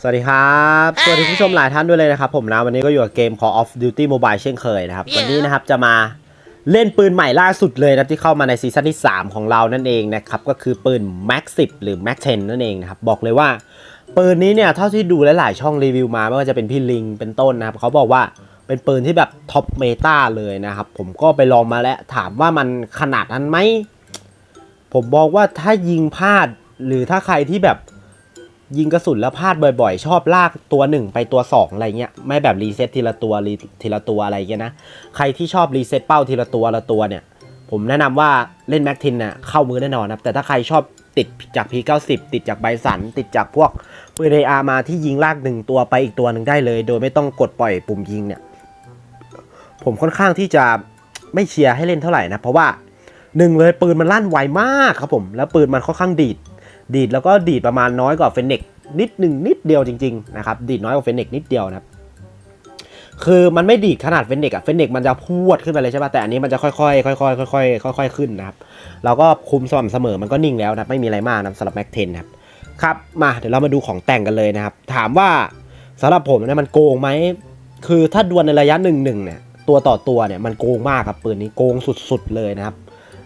สวัสดีครับ สวัสดีผู้ชมหลายท่านด้วยเลยนะครับ ผมนะวันนี้ก็อยู่กับเกม Call of Duty Mobile เช่นเคยนะครับ วันนี้นะครับจะมาเล่นปืนใหม่ล่าสุดเลยนะที่เข้ามาในซีซั่นที่ 3 ของเรานั่นเองนะครับ ก็คือปืน Max 10 หรือ Max 10 นั่นเองนะครับ บอกเลยว่า ปืนนี้เนี่ยเท่าที่ดูหลายๆช่องรีวิวมาไม่ว่าจะเป็นพี่ลิงเป็นต้นนะครับ เขาบอกว่าเป็นปืนที่แบบท็อปเมตาเลยนะครับ ผมก็ไปลองมาแล้วถามว่ามันขนาดนั้นไหมผมบอกว่าถ้ายิงพลาดหรือถ้าใครที่แบบ ยิงกระสุนแล้วพลาดบ่อยๆ ชอบลากตัวหนึ่งไปตัวสองอะไรเงี้ยไม่แบบรีเซ็ตทีละตัวรีทีละตัวอะไรเงี้ยนะ ใครที่ชอบรีเซ็ตเป้าทีละตัวละตัวเนี่ย ผมแนะนำว่าเล่นแม็กทินน่ะเข้ามือแน่นอนนะครับ แต่ถ้าใครชอบติดจาก P90 ติดจากไบสัน ติดจากพวกปืนเอามาที่ยิงลากหนึ่งตัวไปอีกตัวหนึ่งได้เลย โดยไม่ต้องกดปล่อยปุ่มยิงเนี่ย ผมค่อนข้างที่จะไม่เชียร์ให้เล่นเท่าไหร่นะ เพราะว่าหนึ่งเลยปืนมันลั่นไวมากครับผม แล้วปืนมันค่อนข้างดีด ดีดแล้วก็ดีดประมาณน้อยกว่าเฟนเน็กนิดหนึ่งนิดเดียวจริงๆนะครับดีดน้อยกว่าเฟนเน็กนิดเดียวนะครับคือมันไม่ดีดขนาดเฟนเน็กอะเฟนเน็กมันจะพวดขึ้นไปเลยใช่ป่ะแต่อันนี้มันจะค่อยๆค่อยๆค่อยๆค่อยๆขึ้นนะครับเราก็คุมสม่ำเสมอมันก็นิ่งแล้วนะไม่มีอะไรมากนะสำหรับแม็กเทนครับครับมาเดี๋ยวเรามาดูของแต่งกันเลยนะครับ ถามว่าสำหรับผมเนี่ยมันโกงไหมคือถ้าดวลในระยะหนึ่งหนึ่งเนี่ยตัวต่อตัวเนี่ยมันโกงมากครับปืนนี้โกงสุดๆเลยนะครับ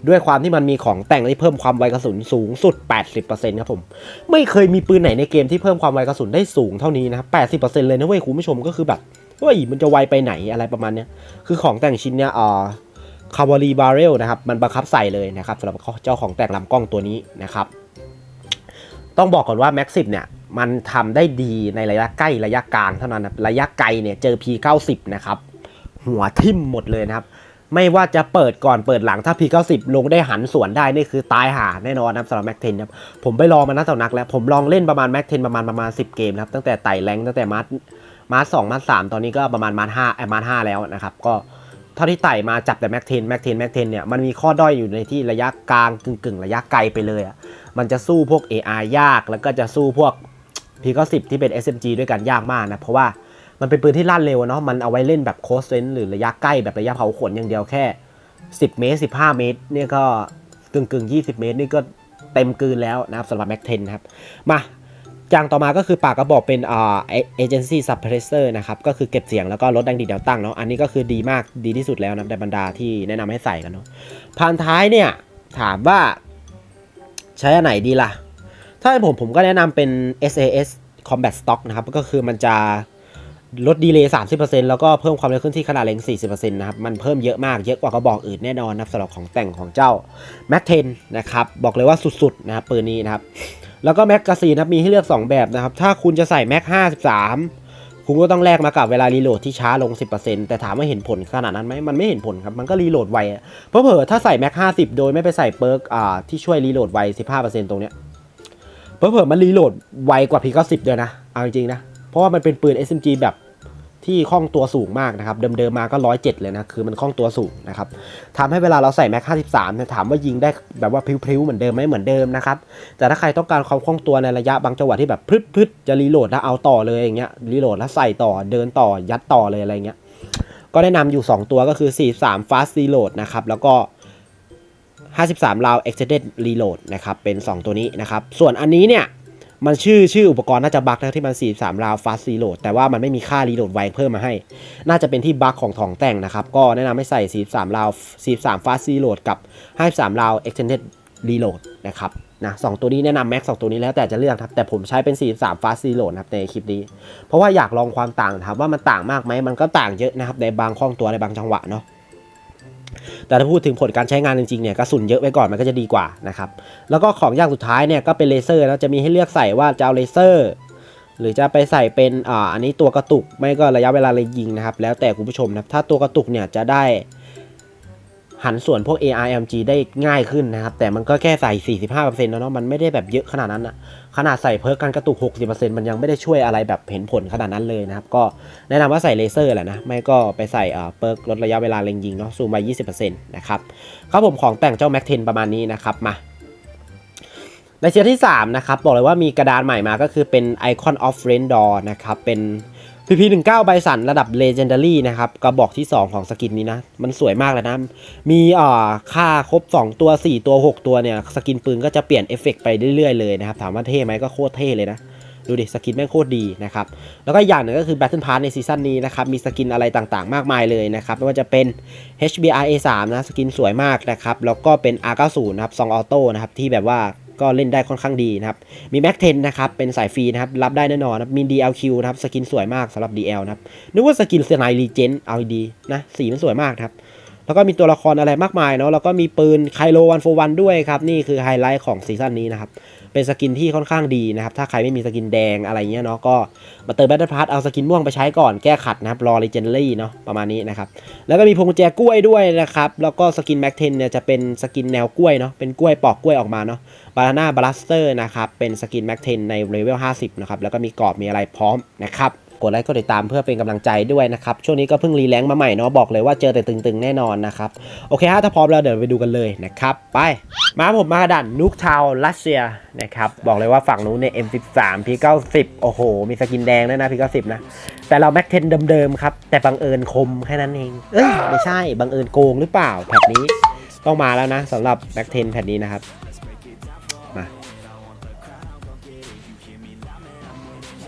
ด้วยความที่มันมีของแต่งที่เพิ่มความไวกระสุนสูงสุด 80%ครับผม ไม่เคยมีปืนไหนในเกมที่เพิ่มความไวกระสุนได้สูงเท่านี้นะครับ 80%เลยนะเว้ยคุณผู้ชมก็คือแบบเฮ้ยมันจะไวไปไหนอะไรประมาณเนี้ยคือของแต่งชิ้นเนี้ยอ่าคาวารีบาร์เรลนะครับ มันบังคับใส่เลยนะครับสำหรับเจ้าของแต่งลำกล้องตัวนี้นะครับ ต้องบอกก่อนว่า Max 10เนี่ยมันทำได้ดีในระยะใกล้ระยะกลางเท่านั้นนะระยะไกลเนี่ยเจอ P90 นะครับ หัวทิ่มหมดเลยนะครับ ไม่ว่าจะเปิดก่อนเปิดหลังถ้า P90 ลงได้หันสวนได้นี่คือตายหาแน่นอนนะครับสำหรับ Max 10ครับผมไปลองมานักต่อนักแล้วผมลองเล่นประมาณ Max 10ประมาณประมาณ10เกมนะครับตั้งแต่ไต่แรงตั้งแต่มาร์มาร์สองมาร์สามตอนนี้ก็ประมาณมาร์ห้าไอมาร์ห้าแล้วนะครับก็เท่าที่ไต่มาจับแต่ Max 10 Max 10 Max 10เทนเนี่ยมันมีข้อด้อยอยู่ในที่ระยะกลางกึ่งกึ่งระยะไกลไปเลยอะมันจะสู้พวก AR ยากแล้วก็จะสู้พวก P90 ที่เป็น SMG ด้วยกันยากมากนะเพราะว่า มันเป็นปืนที่ลั่นเร็วเนาะมันเอาไว้เล่นแบบโคสเซนหรือระยะใกล้แบบระยะเผาขนอย่างเดียวแค่ 10 เมตร 15 เมตรเนี่ยก็กึ่งกึ่งๆ20 เมตร นี่ก็เต็มกืนแล้วนะครับสำหรับ Mac 10นครับมาอย่างต่อมาก็คือปากกระบอกเป็นเอเจนซี่ซับเพรสเซอร์นะครับ ก็คือเก็บเสียงแล้วก็ลดแรงดีดแนวตั้งเนาะอันนี้ก็คือดีมากดีที่สุดแล้วนะในบรรดาที่แนะนำให้ใส่กันเนาะพานท้ายเนี่ย ถามว่าใช้อันไหนดีล่ะ ถ้าให้ผมผมก็แนะนำเป็น SAS Combat Stock นะครับ ก็คือมันจะ ลดดีเลย์30%แล้วก็เพิ่มความเร็วขึ้นที่ขนาดเล็ง40%นะครับ มันเพิ่มเยอะมาก เยอะกว่ากระบอกอื่นแน่นอนนะครับสำหรับของแต่งของเจ้า Mac 10นนะครับ บอกเลยว่าสุดๆนะครับปืนนี้นะครับ แล้วก็แม็กกาซีนนะครับ มีให้เลือก 2 แบบนะครับ ถ้าคุณจะใส่ Mac 53คุณก็ต้องแลกมากับเวลารีโหลดที่ช้าลง 10%แต่ถามว่าเห็นผลขนาดนั้นไหมมันไม่เห็นผลครับ มันก็รีโหลดไว เพราะเผอถ้าใส่ Mac 50โดยไม่ไปใส่เปิร์กอ่าที่ช่วยรีโหลดไว 15%ตรงเนี้ยเผลอมันรีโหลดไวกว่า P90 ด้วยนะ เอาจริงๆนะ เพราะว่ามันเป็นปืน SMG แบบที่คล่องตัวสูงมากนะครับ เดิมๆมาก็107เลยนะ คือมันคล่องตัวสูงนะครับทำให้เวลาเราใส่ Mac 53เนี่ยถามว่ายิงได้แบบว่าพริ้วๆเหมือนเดิมไหมเหมือนเดิมนะครับ แต่ถ้าใครต้องการความคล่องตัวในระยะบางจังหวะที่แบบพึดๆจะรีโหลดแล้วเอาต่อเลยอย่างเงี้ย รีโหลดแล้วใส่ต่อ เดินต่อ ยัดต่อเลยอะไรเงี้ย ก็แนะนำอยู่ 2 ตัวก็คือ 43 fast reload นะครับ แล้วก็ 53 round extended reload นะครับ เป็น 2 ตัวนี้นะครับ ส่วนอันนี้เนี่ย มันชื่อชื่ออุปกรณ์น่าจะบั๊กนะที่มัน 43 round fast reload แต่ว่ามันไม่มีค่า reload ไวเพิ่มมาให้ น่าจะเป็นที่บั๊กของของแต่งนะครับ ก็แนะนำให้ใส่ 43 round 43 fast reload กับ 53 round extended reload นะครับนะสองตัวนี้แนะนำแม็กสองตัวนี้แล้วแต่จะเลือกครับ แต่ผมใช้เป็น 43 fast reload นะครับในคลิปนี้ เพราะว่าอยากลองความต่างถามว่ามันต่างมากไหมมันก็ต่างเยอะนะครับในบางคล่องตัวในบางจังหวะเนาะ แต่ถ้าพูดถึงผลการใช้งานจริงๆเนี่ยกระสุนเยอะไว้ก่อนมันก็จะดีกว่านะครับแล้วก็ของอย่างสุดท้ายเนี่ยก็เป็นเลเซอร์แล้วจะมีให้เลือกใส่ว่าจะเอาเลเซอร์หรือจะไปใส่เป็นอ่าอันนี้ตัวกระตุกไม่ก็ระยะเวลาเลยยิงนะครับแล้วแต่คุณผู้ชมนะครับถ้าตัวกระตุกเนี่ยจะได้ หันส่วนพวก ARMG ได้ง่ายขึ้นนะครับ แต่มันก็แค่ใส่ 45%แล้วเนาะมันไม่ได้แบบเยอะขนาดนั้นอะขนาดใส่เพิร์กการกระตุก 60%มันยังไม่ได้ช่วยอะไรแบบเห็นผลขนาดนั้นเลยนะครับ ก็แนะนำว่าใส่เลเซอร์แหละนะ ไม่ก็ไปใส่เอ่อเพิร์กลดระยะเวลาเล็งยิงเนาะซูมไป 20%นะครับครับผมของแต่งเจ้า Mac 10 ประมาณนี้นะครับมาในเซียที่ 3 นะครับ บอกเลยว่ามีกระดานใหม่มาก็คือเป็น Icon of Rain Door นะครับ เป็น PP 1 9ใบสันระดับ Legendary นะครับกระบอกที่ 2 ของสกินนี้นะ มันสวยมากเลยนะ มีอ่าค่าครบ 2 ตัว 4 ตัว 6 ตัวเนี่ย สกินปืนก็จะเปลี่ยนเอฟเฟกต์ไปเรื่อยๆเลยนะครับ ถามว่าเท่ไหมก็โคตรเท่เลยนะ ดูดิ สกินแม่งโคตรดีนะครับ แล้วก็อีกอย่างหนึ่งก็คือ Battle Pass ในซีซั่นนี้นะครับ มีสกินอะไรต่างๆ มากมายเลยนะครับ ไม่ว่าจะเป็น HBR A3 นะ สกินสวยมากนะครับ แล้วก็เป็น R90 นะครับซองออโต้นะครับที่แบบว่า ก็เล่นได้ค่อนข้างดีนะครับ มีแม็กเทนนะครับเป็นสายฟรีนะครับรับได้แน่นอนนะมี DLQ นะครับสกินสวยมากสำหรับ DL นะครับนึกว่าสกินเซนายรีเจนเอาดีนะสีมันสวยมากครับ แล้วก็มีตัวละครอะไรมากมายเนาะแล้วก็มีปืนไคโลวันโฟวันด้วยครับนี่คือไฮไลท์ของซีซั่นนี้นะครับเป็นสกินที่ค่อนข้างดีนะครับถ้าใครไม่มีสกินแดงอะไรเงี้ยเนาะก็มาเติมแบตเตอร์พาร์ตเอาสกินม่วงไปใช้ก่อนแก้ขัดนะครับรอเลเจนดารี่เนาะประมาณนี้นะครับแล้วก็มีพวงแจกล้วยด้วยนะครับแล้วก็สกินแม็กเทนเนี่ยจะเป็นสกินแนวกล้วยเนาะเป็นกล้วยปอกกล้วยออกมาเนาะบานาน่าบลัสเตอร์นะครับเป็นสกินแม็กเทนในเลเวล50นะครับแล้วก็มีกรอบมีอะไรพร้อมนะครับ กดไลค์กดติดตามเพื่อเป็นกำลังใจด้วยนะครับ ช่วงนี้ก็เพิ่งรีแลงค์มาใหม่เนาะบอกเลยว่าเจอแต่ตึงๆแน่นอนนะครับ โอเคฮะถ้าพร้อมแล้วเดี๋ยวไปดูกันเลยนะครับ ไป มาผมมากระดันนุกทาวรัสเซียนะครับบอกเลยว่าฝั่งนู้นเนี่ย M13 P90 โอ้โห มีสกินแดงด้วยนะ P90 นะแต่เราแม็กเทนเดิมๆครับแต่บังเอิญคมแค่นั้นเองเอ้ยไม่ใช่บังเอิญโกงหรือเปล่าแพทนี้ต้องมาแล้วนะสำหรับแม็กเทนแพทนี้นะครับ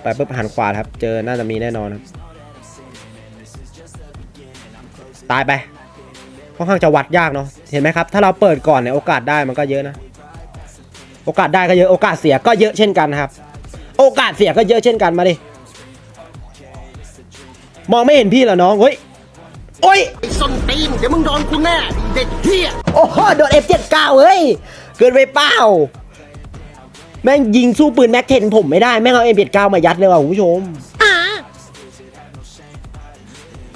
ไปปุ๊บหันขวาครับ เจอน่าจะมีแน่นอนครับ ตายไปค่อนข้างจะวัดยากเนาะเห็นไหมครับ ถ้าเราเปิดก่อนเนี่ยโอกาสได้มันก็เยอะนะ โอกาสได้ก็เยอะโอกาสเสียก็เยอะเช่นกันนะครับ โอกาสเสียก็เยอะเช่นกันมาดิมองไม่เห็นพี่เหรอน้องเฮ้ยโอ้ยไอ้ส้นตีนเดี๋ยวมึงโดนกูแน่เด็กเฮียโอ้โหโดน F79 เฮ้ย เกินไปเปล่า แม่งยิงสู้ปืนแม็กเทนผมไม่ได้แม่งเอา M79 มายัดเลยว่ะคุณผู้ชม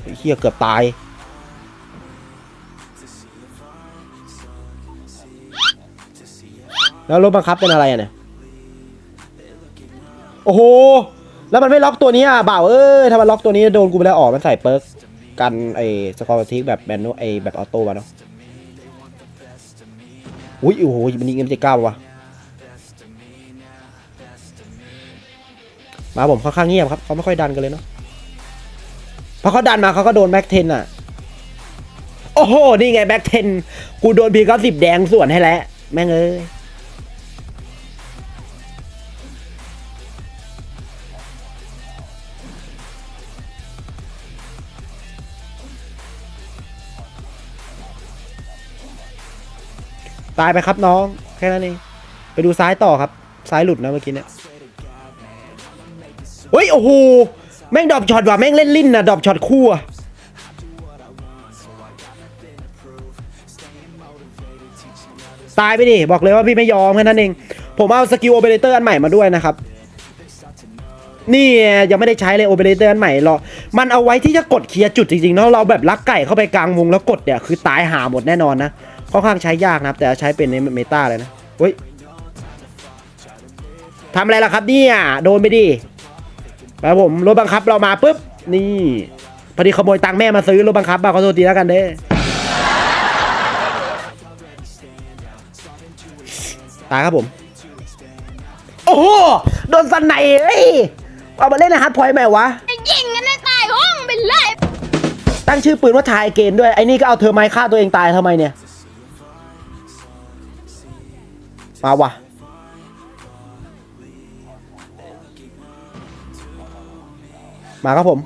ไอ้เฮียเกือบตายแล้วรถบังคับเป็นอะไรอะเนี่ย โอ้โห แล้วมันไม่ล็อกตัวนี้อะบ่าวเอ้ย ถ้ามันล็อกตัวนี้โดนกูไปแล้วออกมันใส่เปิร์กกันไอ้สกอร์ทิกแบบแบนโนไอ้แบบออโต้มาเนาะ อุ้ยโอ้โหมันยิงเอ็มเจ็ดเก้าวะ มาผมค่อนข้างเงียบครับเขาไม่ค่อยดันกันเลยเนาะพอเขาดันมาเขาก็โดนแบ็กเทนอะ โอ้โห นี่ไงแบ็กเทนกูโดนพีเก้าสิบแดงส่วนให้แล้วแม่งเอ้ยตายไปครับน้อง แค่นั้นเอง ไปดูซ้ายต่อครับ ซ้ายหลุดนะเมื่อกี้เนี่ยเฮ้ย โอ้โห แม่งดรอปช็อตว่ะแม่งเล่นลิ้นนะดรอปช็อตคู่อะตายไปดิ บอกเลยว่าพี่ไม่ยอมแค่นั้นเอง ผมเอาสกิลโอเปอเรเตอร์อันใหม่มาด้วยนะครับ นี่ยังไม่ได้ใช้เลยโอเปอเรเตอร์อันใหม่หรอมันเอาไว้ที่จะกดเคลียร์จุดจริงๆเนาะเราแบบลักไก่เข้าไปกลางวงแล้วกดเนี่ยคือตายหาหมดแน่นอนนะค่อนข้างใช้ยากนะครับ แต่ใช้เป็นในเมตาเลยนะเฮ้ยทำอะไรล่ะครับเนี่ยโดนไปดิ ไปผมรถบังคับเรามาปุ๊บนี่พอดีขโมยตังค์แม่มาซื้อรถบังคับมาขอโทษทีแล้วกันเด้ตายครับผม โอ้โหโดนสันไหนเอ้ยเอามาเล่นนะฮาร์ดพอยต์ไหมวะยิงกันให้ตายห้องไปเลยตั้งชื่อปืนว่าทายเกนด้วยไอ้นี่ก็เอาเธอไม้ฆ่าตัวเองตายทำไมเนี่ย มาวะ มาครับผม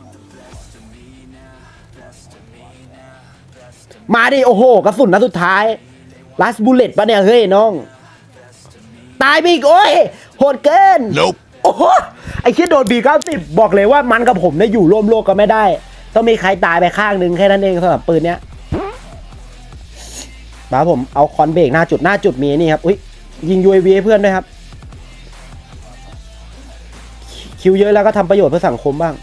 มาดิ โอ้โห กระสุนนัดสุดท้ายลัสบูเลตปะเนี่ย เฮ้ยน้อง ตายไปอีก โอ้ย โหดเกิน Nope โอ้โห ไอ้คิดโดนบีเก้าสิบบอกเลยว่ามันกับผมเนี่ยอยู่ร่วมโลกกันไม่ได้ ต้องมีใครตายไปข้างหนึ่งแค่นั้นเองสำหรับปืนเนี้ยมาครับผมเอาคอนเบรกหน้าจุดหน้าจุดมีนี่ครับอุ้ยยิง UAV ให้เพื่อนด้วยครับ คิวเยอะแล้วก็ทำประโยชน์เพื่อสังคมบ้าง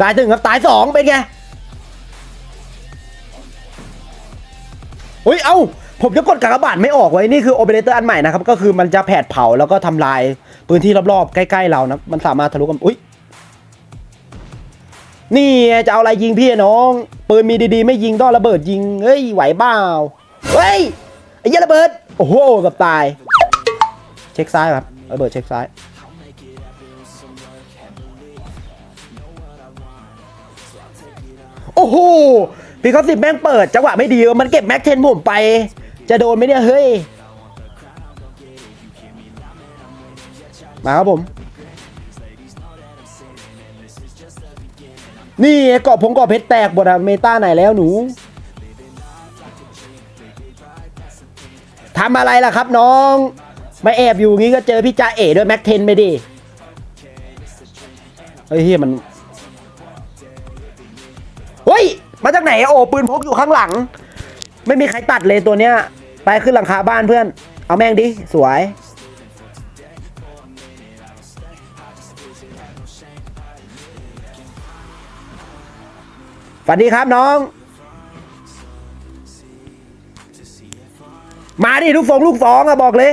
ได้ถึงครับตายสองเป็นไงอุ้ย เอ้า ผมจะกดกากบาทไม่ออกไว้นี่คือโอเปอเรเตอร์อันใหม่นะครับ ก็คือมันจะแผดเผาแล้วก็ทำลายพื้นที่รอบๆ ใกล้ๆเรานะ มันสามารถทะลุกันอุ้ย นี่จะเอาอะไรยิงพี่น้องปืนมีดีๆ ไม่ยิงต้อระเบิดยิง เฮ้ย ไหวเปล่าเฮ้ยไอ้ยระเบิด โอ้โหกับตาย เช็คซ้ายครับ ระเบิดเช็คซ้าย อ้โหปีเขาสิบแม่งเปิดจังหวะไม่ดีมันเก็บแม็กเทนผมไป จะโดนไหมเนี่ยเฮ้ย มาครับผม นี่เกาะพงเกาะเพชรแตกหมดอะเมตาไหนแล้วหนูทำอะไรล่ะครับน้อง มาแอบอยู่งี้ก็เจอพี่จ่าเอ๋ด้วยแม็กเทนไปดิ เฮ้ยเฮียมัน มาจากไหนโอ้ปืนพกอยู่ข้างหลัง ไม่มีใครตัดเลยตัวเนี้ย ไปขึ้นหลังคาบ้านเพื่อน เอาแม่งดิ สวย ฝันดีครับน้อง มาดิลูกฟองลูกฟองอะบอกเลย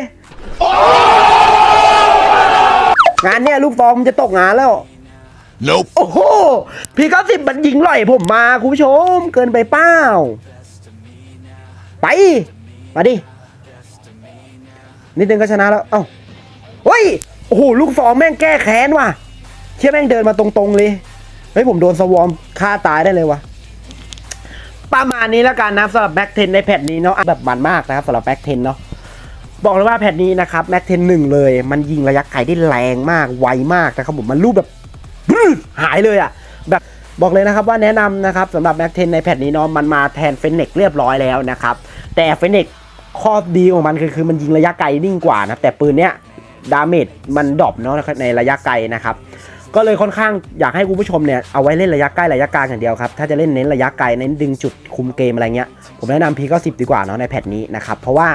งานเนี้ยลูกฟองมันจะตกงานแล้ว Nope โอ้โห พี่ก็สิบมันยิงหล่อยผมมาคุณผู้ชม เกินไปเป้า ไป มาดิ นิดนึงก็ชนะแล้ว เอ้าเฮ้ย โอ้โห ลูกฟองแม่งแก้แค้นว่ะ เชื่อแม่งเดินมาตรงๆเลย เฮ้ย ผมโดนสวอมฆ่าตายได้เลยว่ะประมาณนี้แล้วกันนะสำหรับแบ็กเทนในแพทนี้เนาะแบบมันมากนะครับสำหรับแบ็กเทนเนาะบอกเลยว่าแพทนี้นะครับแม็กเทนหนึ่งเลย มันยิงระยะไกลได้แรงมากไวมากนะครับผมมันรูปแบบ หายเลยอะ่ะ แบบบอกเลยนะครับว่าแนะนำนะครับสำหรับแม็กเทนในแพทนี้เนาะมันมาแทนเฟนเน็กเรียบร้อยแล้วนะครับ แต่เฟนเน็กข้อดีของมันคือคือมันยิงระยะไกลนิ่งกว่านะแต่ปืนเนี้ยดาเมจมันดรอปเนาะในระยะไกลนะครับก็เลยค่อนข้างอยากให้คุณผู้ชมเนี่ยเอาไว้เล่นระยะใกล้ระยะกลางอย่างเดียวครับถ้าจะเล่นเน้นระยะไกลเน้นดึงจุดคุมเกมอะไรเงี้ยผมแนะนำพีก็สิบดีกว่าเนาะในแพทนี้นะครับเพราะว่า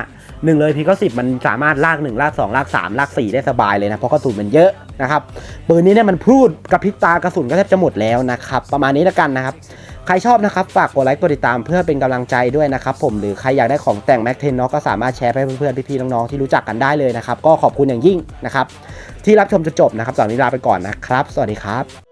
หนึ่งเลยพีก็สิมันสามารถลาก1ลาก2ลาก3ลาก4ได้สบายเลยนะ เพราะกระสุนมันเยอะนะครับปืนนี้เนี่ยมันพูดกระพริบตากระสุนก็แทบจะหมดแล้วนะครับ ประมาณนี้แล้วกันนะครับ ใครชอบนะครับ ฝากกดไลค์กดติดตามเพื่อเป็นกำลังใจด้วยนะครับผมหรือใครอยากได้ของแต่งแม็กเทนนาะก็สามารถแชร์ไปให้เพื่อนๆพี่ๆน้องๆที่รู้จักกันได้เลยนะครับก็ขอบคุณอย่างยิ่งนะครับที่รับชมจนจบนะครับสำหรับนนี้ลาไปก่อนนะครับ สวัสดีครับ